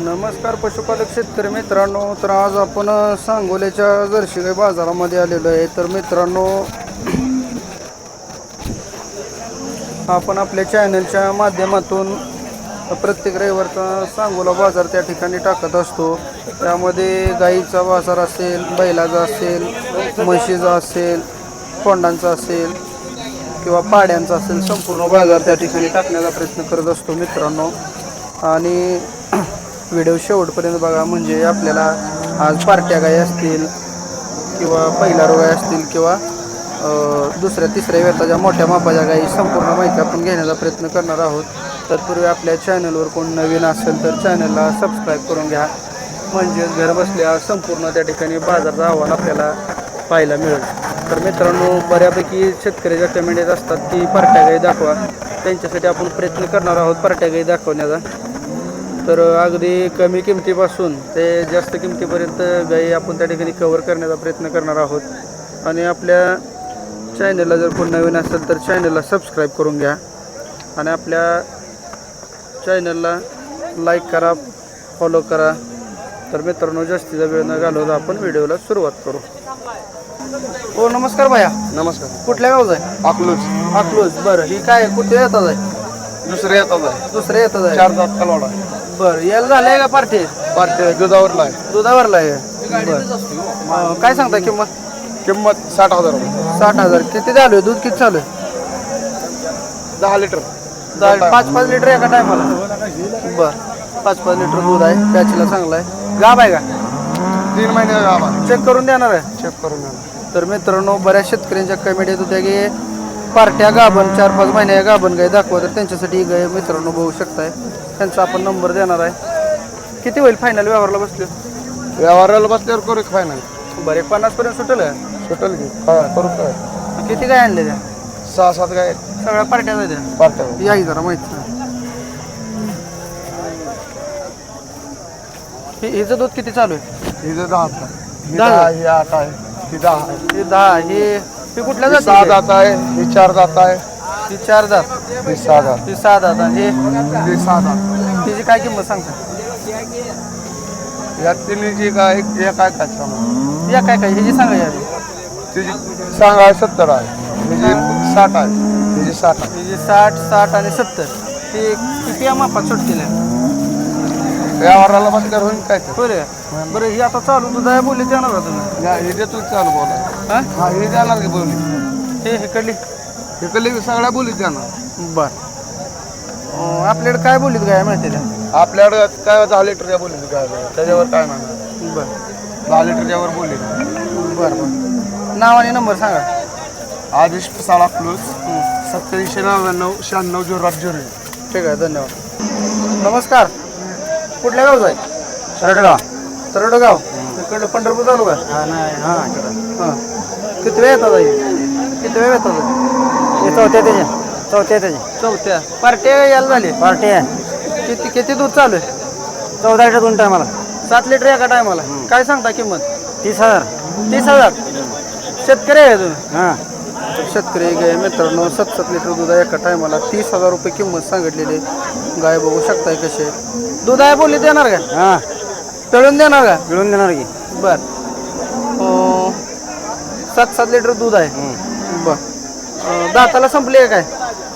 नमस्कार पशुपालक शेतकरी मित्रांनो तर आज आपण सांगोल्याच्या जर्शी जर्शिगाई बाजारामध्ये आलेलो आहे. तर मित्रांनो आपण आपल्या चॅनलच्या माध्यमातून प्रत्येक रविवारचा सांगोला बाजार त्या ठिकाणी टाकत असतो. त्यामध्ये गाईचा बाजार असेल बैलाचा असेल म्हशीचा असेल कोंडांचा असेल किंवा पाड्यांचा असेल संपूर्ण बाजार त्या ठिकाणी टाकण्याचा प्रयत्न करत असतो मित्रांनो. आणि व्हिडिओ शेवटपर्यंत बघा म्हणजे आपल्याला आज पार्ट्या गाय असतील किंवा पहिला रोगाय असतील किंवा दुसऱ्या तिसऱ्या वेताच्या मोठ्या मापाच्या गायी संपूर्ण माहिती आपण घेण्याचा प्रयत्न करणार आहोत. तत्पूर्वी आपल्या चॅनलवर कोण नवीन असेल तर चॅनलला सबस्क्राईब करून घ्या. म्हणजेच घर बसल्या संपूर्ण त्या ठिकाणी बाजाराचा अहवाल आपल्याला पाहायला मिळेल. तर मित्रांनो बऱ्यापैकी शेतकऱ्याच्या कमेंट येत असतात की पार्ट्या गाई दाखवा. त्यांच्यासाठी आपण प्रयत्न करणार आहोत पार्ट्या गाई दाखवण्याचा. तर अगदी कमी किमतीपासून ते जास्त किमतीपर्यंत गाई आपण त्या ठिकाणी कवर करण्याचा प्रयत्न करणार आहोत. आणि आपल्या चॅनलला जर कोण नवीन असेल तर चॅनलला सबस्क्राईब करून घ्या. आणि आपल्या चॅनलला लाईक करा फॉलो करा. तर मित्रांनो जास्तीचा वेळ न घालवता आपण व्हिडिओला सुरुवात करू. हो नमस्कार भाया. नमस्कार. कुठल्या गावचा आहे? अकलूज. अकलूज. बरं ही काय कुठे येतात आहे? दुसरे येतात आहे. दुसरे येतात आहे. चार दात कलवाडा बरं यायला झालंय का पार्टी? पार्टी दुधावरला आहे. दुधावरला आहे? बरं. अं, काय सांगता किंमत? किंमत साठ हजार रुपये. साठ हजार. किती चालू आहे दूध किती चालू आहे? दहा लिटर. दहा- पाच पाच लिटर एका टायमाला. बर. पाच पाच लिटर दूध आहे. प्याचीला चांगला आहे. गाब आहे का? तीन महिने गावा चेक करून देणार आहे? चेक करून द्या तर मित्रांनो बऱ्याच शेतकऱ्यांच्या कमेंट येत होत्या की पार्ट्या गाभण चार पाच महिन्या गाभण गाय दाखवा तर त्यांच्यासाठी ही गाय मित्रांनो बघू शकताय. त्यांचा आपण नंबर देणार आहे. किती होईल फायनल व्यवहारला बसले व्यवहाराला बसल्यावर करू फायनल बरं एक पन्नास पर्यंत सुटेल? सुटेल की. हा करू काय? किती गाय आणल्या त्या? सहा सात गाय सगळ्या पार्ट्या जायच्या पार्ट्या या की जरा माहिती नाही. हे- हिचं दूध किती चालू आहे? हिचं दहा आहे. ही दहा? दहा ही आठ आहे. ही दहा आहे. हे दहा हे हे कुठल्या ही सहा जाती आहे ही चार दात आहे. ही चार दात ही सहा दात ही? सहा दात आणि हे ही सहा दात तिची काय किंमत सांगता? या तिन्हीची काय एक काय काय सांगा? या काय काय? ह्याची सांगा या तिची सांगा सत्तर आहे. हिची साठ आहे. हिची साठ आहे. हिची साठ साठ आणि सत्तर. ती किती या मापात सुटतील व्यवहाराला बसल्यावर होईल काय तर. बरं. बरं ही आता चालू दूध आहे बोलली देणार का तुम्ही? या हे देतो चालू बोला. हा? हा हे जाणार की बोली हे हिकडली. हे कली सगळ्या बोलीत जाणार. बर. अं, आपल्याकडे काय बोलीत काय माहिती द्या आपल्याकडे काय दहा लिटरच्या बोलीत काय त्याच्यावर काय म्हणणार? बरं. दहा लिटरच्या वर बोली बरं बरं. नाव आणि नंबर सांगा. आदेश साळा प्लस सत्याऐंशी नव्याण्णव शहाण्णव आठ झिरो ठीक आहे धन्यवाद. नमस्कार. कुठल्या गावचा आहे? सरडगाव तरडगाव इकडलं पंढरपूर तालुका हा नाही हा हां. किती वेळ येतात आई? किती वेळ येतात? चौथ्या त्याच्या. चौथ्या त्याच्या. चौथ्या. पार्टी यायला झाली. पार्टी आहे किती किती दूध चालू आहे? चौदा लिटर दोन टायमाला. सात लिटर एका टायमाला. काय सांगता किंमत? तीस हजार. तीस हजार? शेतकरी आहे तुम्ही? हां. शेतकरी गाय मित्रांनो सात सात लिटर दूध एका टायमाला. तीस हजार रुपये किंमत सांगितलेली आहे. गाय बघू शकताय कसे दूध आहे बोलली देणार का? हां. तळून देणार का? मिळून देणार की. बर. अं, सात सात लिटर दूध आहे. बर. अं, दाताला संपली आहे काय?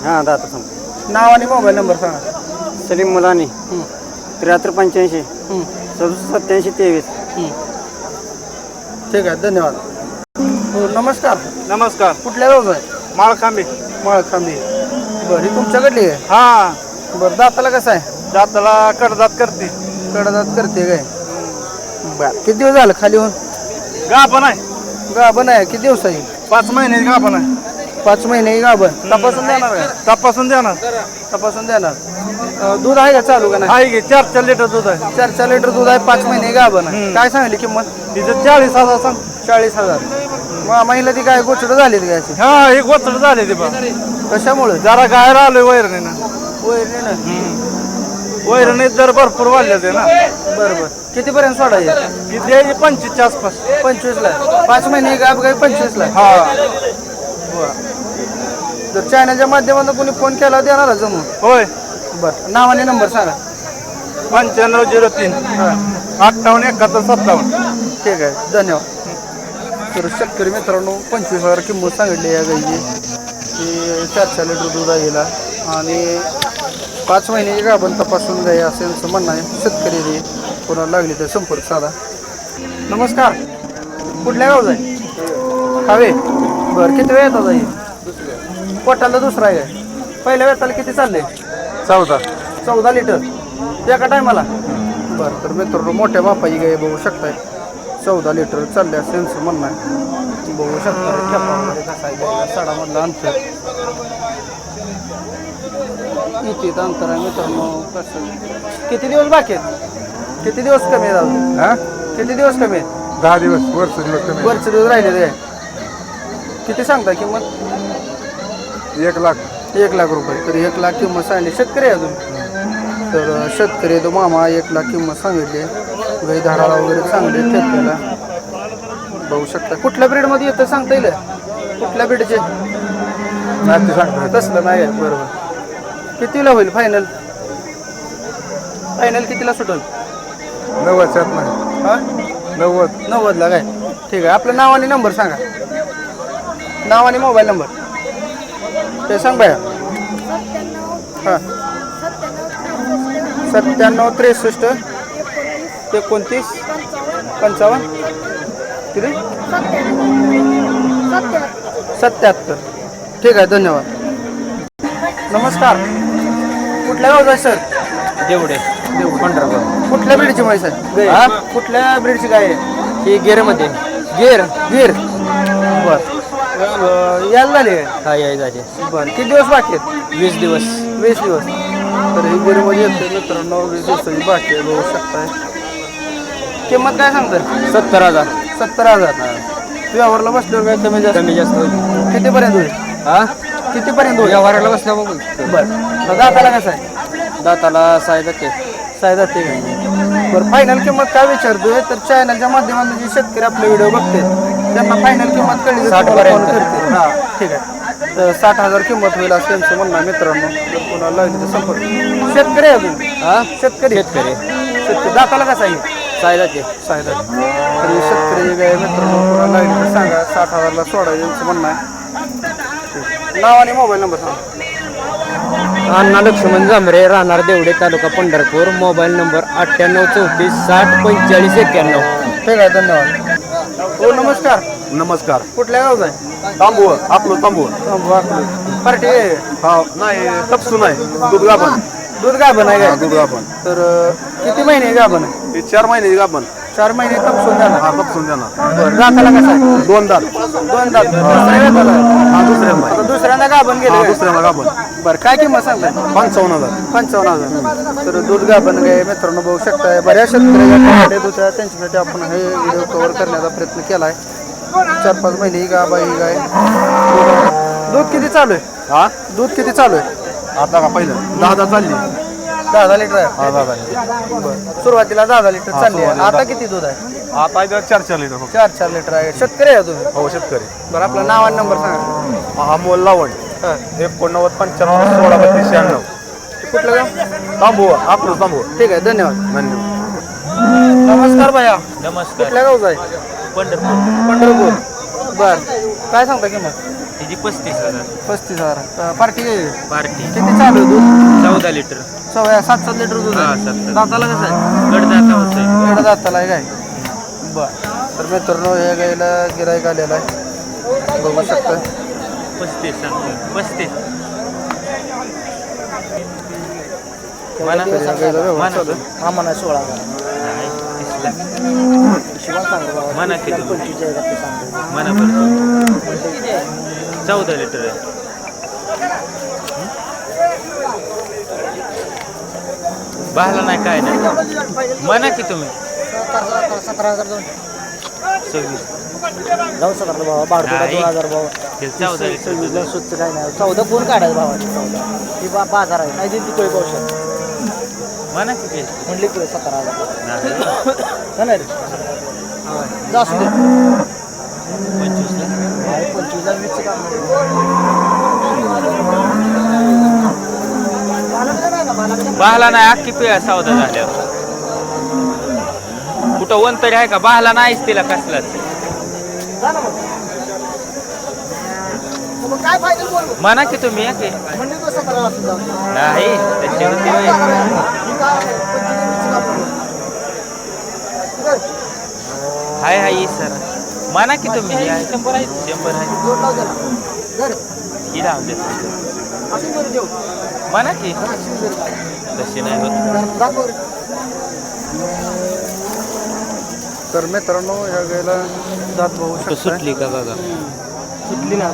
हां दाता संप नाव आणि मोबाईल नंबर सांगा. सलीम मुलानी त्र्याहत्तर पंच्याऐंशी सदुसष्ट सत्याऐंशी तेवीस. ठीक आहे धन्यवाद. हो नमस्कार. नमस्कार. कुठल्या गावचं आहे? माळखांबी. माळखांबी. बरं ही तुमच्याकडली आहे? हा. बरं दाताला कसं आहे? दाताला कडदात करते. कडदात करते काय? बर किती दिवस झालं खाली होऊन? गाभण आहे. गाभण आहे किती दिवस आहे? पाच महिने गाभण आहे. पाच महिने गाभण. तपासून देणार का तपासून देणार. तपासून देणार. अं, दूध आहे का चालू का नाही? आहे की चार चार लिटर दूध आहे. चार चार लिटर दूध आहे पाच महिने गाभण. आहे काय सांगली किंमत? तिथे चाळीस हजार सांग. चाळीस हजार. महिला ती काय गोचड झाली ती गायची हा हे गोचड झाले ते बा. कशामुळे? जरा गाय आलोय वैरणीनं. वैरणीत दर भरपूर वाढले ते ना. बरं बरं. कितीपर्यंत सोडायचे ती द्यायची पंचवीसच्या आसपास. पंचवीसला पाच महिने गाभ गाय पंचवीसला हा. जर चॅनलच्या माध्यमातून कोणी फोन केला देणार जमून. होय. बरं. नाव आणि नंबर सांगा. पंच्याण्णव झिरो तीन. अठ्ठावन्न एकाहत्तर सत्तावन्न. ठीक आहे. धन्यवाद. तर शेतकरी मित्रांनो पंचवीस हजार किंमत सांगितली या गाईची. की चार चार लिटर दूध आहे आणि पाच महिन्याची गाभण तपासून गाई असं यांचं म्हणणं आहे शेतकरी हे कोणाला लागली तर संपर्क साधा. नमस्कार. कुठल्या गावचा आहे? हवे बरं किती वेळ येतात आई? पोटाला दुसरा आहे. पहिल्या वेताला किती चालले चौदा. चौदा लिटर. एका टायमाला? बरं तर मित्रांनो मोठ्या बापाची गाय बघू शकताय. चौदा लिटर चालले असं यांचं म्हणणं आहे. बघू शकता कसा आहे सडामधलं अंतर. इथे अंतर आहे मित्रांनो कसं किती दिवस बाकी आहेत? किती दिवस कमी आहेत अजून? हा? किती दिवस कमी आहेत? दहा दिवस वर्ष दिवस कमी वरचे दिवस राहिले ते किती सांगता किंमत? एक लाख. एक लाख रुपये. तर एक लाख किंमत सांगली. शेतकरी आहे अजून? तर अं, शेतकरी आहे तो मामा एक लाख किंमत सांगितली. गाई धाराला वगैरे चांगले ठेपलेला बघू शकता. कुठल्या ब्रीडमध्ये येतं सांगता येईल? कुठल्या ब्रीडचे? नाही ते सांगतो तसलं नाही आहे. बरोबर. कितीला होईल फायनल फायनल कितीला सुटेल? नव्वद सात नाही. हा? नव्वद. नव्वदला काय? ठीक आहे. आपलं नाव आणि नंबर सांगा. नाव आणि मोबाईल नंबर ते सांग बाया हां. सत्त्याण्णव त्रेसष्ट एकोणतीस पंचावन्न किती? सत्याहत्तर ठीक आहे धन्यवाद. नमस्कार. कुठल्या गावचा सर? देऊ पंढरपूर. कुठल्या ब्रीडची म्हैस आहे हा? कुठल्या ब्रीडची गाय आहे? ही गेअरमध्ये गिर गिर. बर. अं, यायला झाली काय? हा याय जाते बर. किती दिवस बाकी आहेत? वीस दिवस. वीस दिवस. तर ही गिरमध्ये येते मित्रांनो वीस दिवसाची बाकी आहे बघू शकताय. किंमत काय सांगतं सत्तर हजार. सत्तर हजार. व्यवहारला बसल्यावर काय कमी जास्त? कमी जास्त होईल. कितीपर्यंत होईल? हा? कितीपर्यंत होईल? व्यवहाराला बसल्या मग बरं. दाताला कसं आहे? दाताला साय जाते सायदा ते बरं फायनल किंमत काय विचारतोय? तर चॅनलच्या माध्यमातून जे शेतकरी आपले व्हिडिओ बघते त्यांना फायनल किंमत कळली तर साठ तुम्हाला पर्यंत. फोन करतील. हां ठीक आहे. तर साठ हजार किंमत होईल असं त्यांचं म्हणणं आहे मित्रांनो. जर कोणाला लागली तर संपर्क शेतकरी आहे अजून? हा? शेतकरी. शेतकरी. शेतकरी. दाताला कसा आहे? साय जाते सायदा तर हे शेतकरी गाय मित्रांनो. कोणाला लागली तर सांगा. साठ हजारला सोडा यांचं म्हणणं आहे. नाव आणि मोबाईल नंबर सांगा. अण्णा लक्ष्मण जांभरे राहणार देवडे तालुका पंढरपूर. मोबाईल नंबर अठ्ठ्याण्णव चौतीस साठ पंचेचाळीस एक्क्याण्णव ठीक आहे धन्यवाद. हो नमस्कार. नमस्कार. कुठल्या गावचा आहे? तांबू आपलं तांबू पार्टी हा नाही तपसू नाही. दूध गाभण दूध गाभण आहे काय? दूध गाभण तर अं, किती महिने गाभण आहे? हे चार महिन्याची गाभण. चार महिने तपसून जाणार. हा तपसून देणार बरं. दाताला कसं आहे? दोन दात. दोन दात. दुसऱ्या दाताला हा दुसऱ्यांदा आता दुसऱ्यांदा गाभण हा गेले दुसऱ्यांदा गाभण. बरं काय किंमत सांगताय? पंचावन्न हजार. पंचावन्न हजार. तर दूध गाभण गाय मित्रांनो बघू शकताय. बऱ्याच टमाटे होत्या त्यांच्यासाठी आपण हे व्हिडिओ कव्हर करण्याचा प्रयत्न केला आहे चार पाच महिने ही गाभा ही गाय. दूध- दूध किती चालू आहे? हा? दूध किती चालू आहे? आता का पहिलं? दहा दहा चालली. दहा दहा लिटर आहे. हा बरं. सुरुवातीला दहा दहा लिटर चालली आहे. आता किती दूध आहे? आता इथं चार चार लिटर फक्त. चार चार लिटर आहे. शेतकरी आहे तुम्ही? हो शेतकरी. बरं आपलं नाव आणि नंबर सांगा. अमोल लावण हां. एकोणनव्वद पंच्याण्णव सोळा बत्तीस शहाण्णव. कुठलं गाव? तांबू आपलं तांबू ठीक आहे धन्यवाद. धन्यवाद. नमस्कार भैया. नमस्कार. कुठल्या गावचा आहे? पंढरपूर. पंढरपूर. बर. काय सांगता किंमत? तिची पस्तीस हजार. पस्तीस हजार. Party party. किती चालू आहे दूध? चौदा लिटर. सवय सात सात लिटर दूध हा, आहे सात सात. दाताला कसं आहे? कडदाता होतोय एवढं दाताला आहे काय? बर. तर मित्रांनो हे गायला गिराईक आलेला आहे. बघू शकता. पस्तीस सांगतो. पस्तीस. तर या गाईला व्यवहार चालू आहे. हा म्हणा सोळा हजार. नाही, तीसला. शिवाय सांगतो बाबा म्हणा किती? पंचवीस हजार ते सांगतो. म्हणा बरं चौदा लिटर आहे. बहाला नाही काय नाही. म्हणा की तुम्ही. सतरा हजार दोन सव्वीस जाऊ सतरा बारतो नाही. दोन हजार ते चौदा सव्वीसला सुच काय नाही. चौदा कोण काढायचं बाबा चौदा. ही बा बाजार आहे. नाही दिली तू पावशे म्हणा की. म्हणली तू सतरा हजार. नाही, का नाही. रे. जा असू दे. पंचवीसला. पंचवीसला काम बहाला नाही अख्खी पिळा सौदा झाल्यावर. कुठं वंतरी आहे का? बाहला नाहीच तिला कसलाच. म्हणा की तुम्ही म्हणजे नाही. Hi hi sir. म्हणा की तुम्ही या. शंभर आहे. शंभर आहे. ही राहून दे म्हणा की? तशी नाही होत. तर मित्रांनो ह्या गायला दात भाऊ तो शकता सुटली का बघा? सुटली ना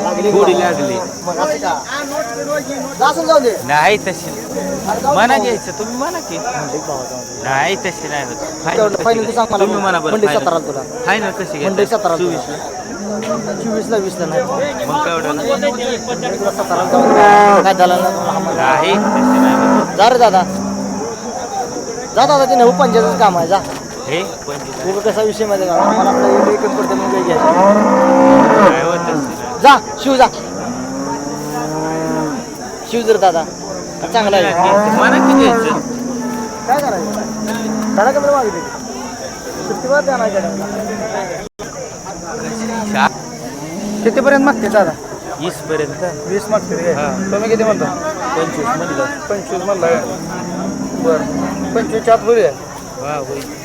लागली थोडी लागली. असं का? असं नाही तशी म्हणा घ्यायचं तुम्ही म्हणा की. नाही तशी नाही होत. फायनल तू सांग मला. तुम्ही म्हणा बरं मंडई. सतरा तुला. फायनल कशी मंडई सतरा चोवीस चोवीसला. वीसला नाही. मग तुला जाऊ काय झालं ना? नाही तशी नाही होत. जा रे दादा. जा दादा ते नऊ पंचायतच काम आहे जा. हे? पंचवीस उगा कसा विषयमध्ये का? मला आपलं एक एक पडते मग काही घ्यायचं काय होत तशी. नाही. जा शिव जा. शिव जर दादा. चांगला आहे. काय करायचं? कमी मागितले सुट्टीवर द्या कितीपर्यंत मागते दादा? वीस पर्यंत वीस मागते रे. हा. तुम्ही किती म्हणता? पंचवीस म्हणलं. पंचवीस म्हणला काय? बरं. पंचवीसच्या आत होईल वा होईल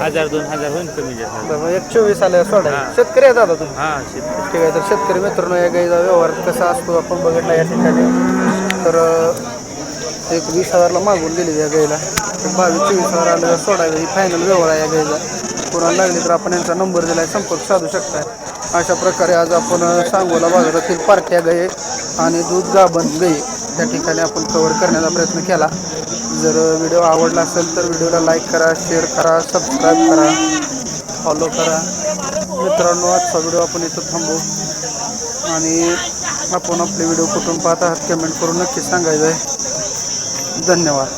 हजार दोन हजार होईल कमी जास्त. बरं एक चोवीस आले सोडा. हा. शेतकरी आहे दादा तुम्ही. हा शेत ठीक आहे तर शेतकरी मित्रांनो या गाईचा व्यवहार कसा असतो आपण बघितला या ठिकाणी. तर एक वीस हजारला मागून दिली या गाईला. तर बावीस चोवीस हजार आलं सोडायला ही फायनल व्यवहार आहे या गाईला कोणाला लागली तर आपण यांचा नंबर दिला आहे संपर्क साधू शकताय. अशा प्रकारे आज आपण सांगोला बाजारातील पार्ट्या गाई आणि दूध गाभण गाई त्या ठिकाणी आपण कवर करण्याचा प्रयत्न केला. जर व्हिडिओ आवडला असेल तर व्हिडिओला लाईक करा शेअर करा सबस्क्राईब करा फॉलो करा. मित्रांनो आजचा व्हिडिओ आपण इथं थांबू. आणि आपण आपले व्हिडिओ कुठून पाहत आहात कमेंट करून नक्की सांगायचं आहे. धन्यवाद.